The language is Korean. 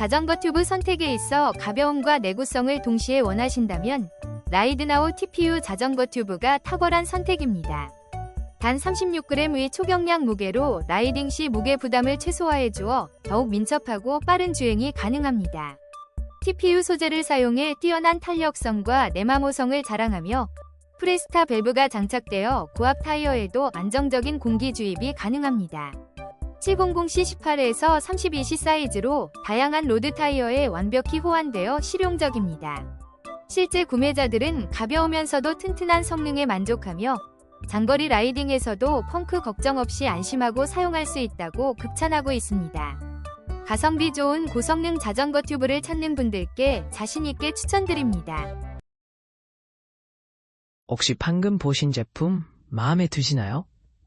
자전거 튜브 선택에 있어 가벼움과 내구성을 동시에 원하신다면 라이드나우 TPU 자전거 튜브가 탁월한 선택입니다. 단 36g의 초경량 무게로 라이딩 시 무게 부담을 최소화해 주어 더욱 민첩하고 빠른 주행이 가능합니다. TPU 소재를 사용해 뛰어난 탄력성과 내마모성을 자랑하며 프레스타 밸브가 장착되어 고압 타이어에도 안정적인 공기 주입이 가능합니다. 700C18에서 32C 사이즈로 다양한 로드 타이어에 완벽히 호환되어 실용적입니다. 실제 구매자들은 가벼우면서도 튼튼한 성능에 만족하며 장거리 라이딩에서도 펑크 걱정 없이 안심하고 사용할 수 있다고 극찬하고 있습니다. 가성비 좋은 고성능 자전거 튜브를 찾는 분들께 자신있게 추천드립니다. 혹시 방금 보신 제품 마음에 드시나요?